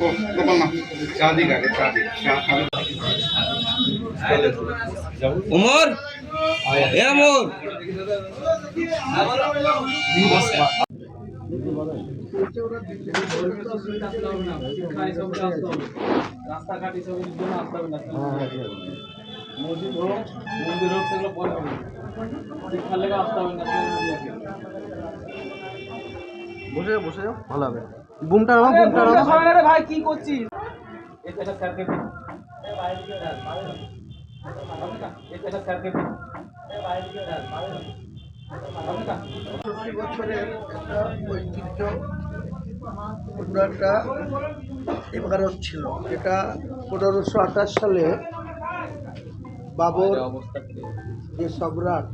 ও গোপাল না চা দিক আগে চা দিক চা খাবে উমর এ উমর রাস্তাঘাট। জন্য আসতে হবে না মসজিদ হোক মন্দির হোক সেগুলো পরে হবে। শিক্ষার লেগে আসতে হবে বসে যাও বসে যাও ভালো হবে। বুমটা নামা বুমটা নামা ভাই কি করছিস? এটা স্যারকে দিন এটা স্যারকে দিন। চল্লিশ বছরের একটা ঐতিহ্য একটা ইমারত ছিল। যেটা পনেরোশো আঠাশ সালে বাবর যে সম্রাট।